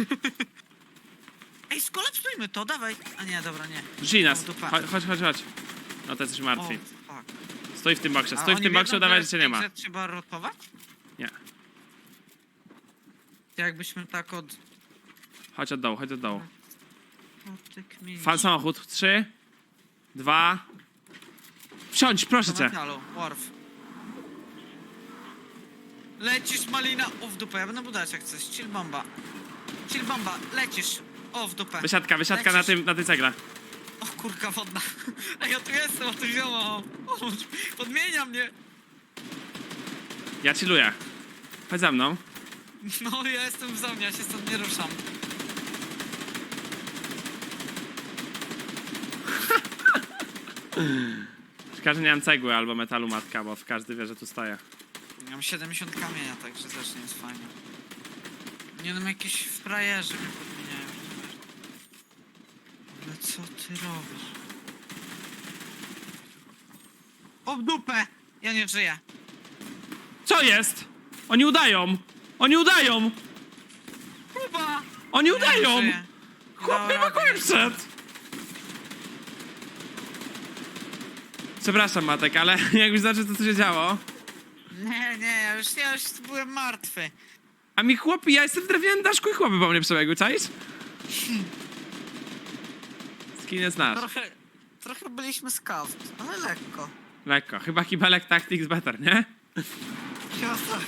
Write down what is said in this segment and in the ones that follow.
Ej, skolapsujmy to, dawaj. A nie, dobra, nie. Rzucili nas. Dupa. Chodź, chodź, chodź. chodź. No to jesteś O, martwi. fuck. Stoi w tym boksie, A stoi w oni tym wiedzą, udawaj, że cię nie ma. że trzeba rotować? Nie. Jakbyśmy tak od... Chodź od dołu, chodź od dołu. O, ty kminisz. Fan samochód. Trzy, dwa. Wsiądź, proszę cię. metalu, Worf. Lecisz, malina. W dupę, ja będę budować jak chcesz. Chill bomba. Chill bomba, lecisz. O, w dupę. Wysiadka, wysiadka na Lecisz. tym, na tej cegle. O, kurka wodna. Ej, ja tu jestem, o tu ziomo. Pomóż. Podmienia mnie. Ja chilluję. Chodź za mną. No, ja jestem w zonie, ja się stąd nie ruszam. Szkoda, że nie mam cegły albo metalu matka, bo w każdy wie, że tu stoję. Ja mam 70 kamienia, także też nie jest fajnie. Nie wiem, jakieś frajerzy mnie podmieniają. Ale co ty robisz? O w dupę! Ja nie żyję. Co jest? Oni udają! Oni udają! Kuba! Oni udają! żyję. Chłop ma rady. kończet! Przepraszam, Matek, ale jakbyś zobaczył, co tu się działo. Nie, nie, ja już, ja już byłem martwy. A mi chłopi, ja jestem w drewnianym daszku i chłopy po mnie przebiegły, czaisz? Skin jest nasz. Trochę, trochę byliśmy scout, ale lekko. Lekko. Chyba Kibelek Tactics better, nie? Siostra.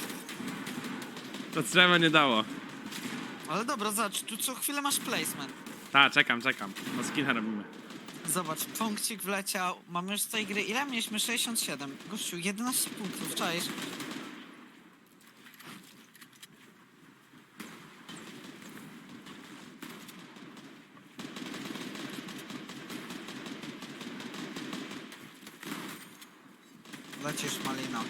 To drzewo nie dało. Ale dobra, zobacz, tu co chwilę masz placement. Ta, czekam, czekam. No skina robimy. Zobacz, punkcik wleciał. Mamy już z tej gry. Ile mieliśmy? 67. Gościu, 11 punktów, czaisz? Lecisz, Malina.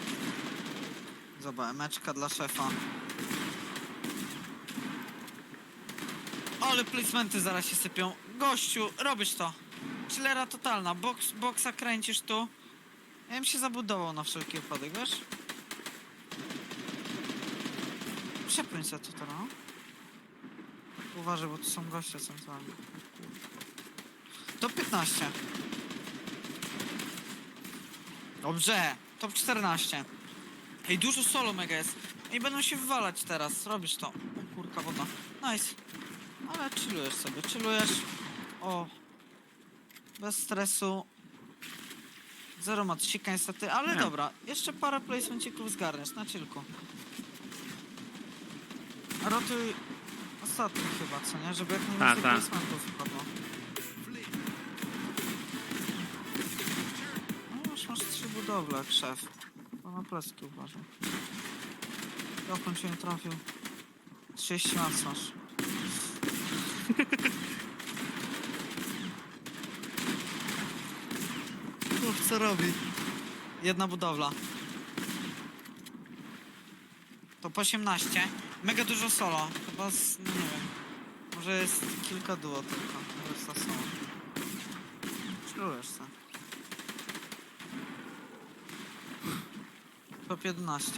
Zobacz, emeczka dla szefa. Ale placementy zaraz się sypią. Gościu, robisz to. Chillera totalna. Box, boxa kręcisz tu. Ja bym się zabudował na wszelki wypadek, wiesz? Przepłyń się tu teraz. Uważaj, bo tu są goście centralni. Top 15. Dobrze. Top 14. Ej, dużo solo mega jest. Ej, będą się wywalać teraz. Robisz to. O kurka woda. Nice. Ale chillujesz sobie, chillujesz. O. Bez stresu. Zero matsika niestety, ale Nie. dobra. Jeszcze parę placemencików zgarniesz na chillku. Rotuj ostatni chyba, co nie? Żeby jak Ta, najwięcej ta. placementów wpadło. Jak szef. To na pleski uważaj. Dokąd cię nie trafił? 30 mac masz. Uf, co robi? Jedna budowla. To po 18. Mega dużo solo. Chyba z, no nie wiem. Może jest kilka duo tylko. Reszta solo. Czujesz co? Top 11.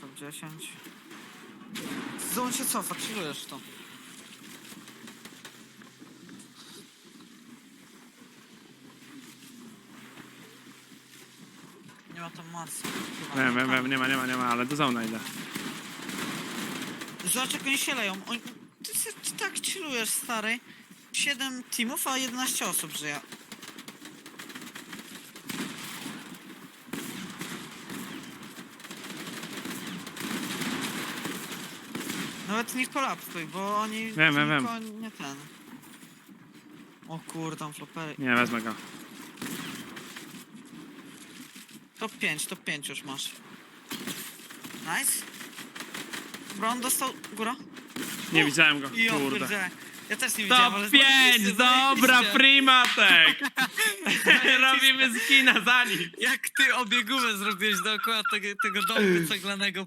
Top 10. Zon się cofa, czujesz to. Nie ma tam Wiem, nie? wiem, wiem, nie ma, nie ma, nie ma, ale do zona idę. Zobacz jak oni się leją. Oni... Ty, ty, ty tak chillujesz, stary. 7 teamów, a 11 osób żyje. Nawet nie kolapsuj, bo oni... Wiem, wiem, wiem. tylko Nie ten. O kurde, tam flopery. Nie, wezmę go. Top 5, top 5 już masz. Nice. Bron dostał... Góra? Nie widziałem go, Ja kurde. Ja też nie widziałem, ale Top 5! zajebiście, Dobra, zajebiście. primatek! Robimy skina za nich. Jak ty obiegówę zrobiłeś dookoła tego, tego domu ceglanego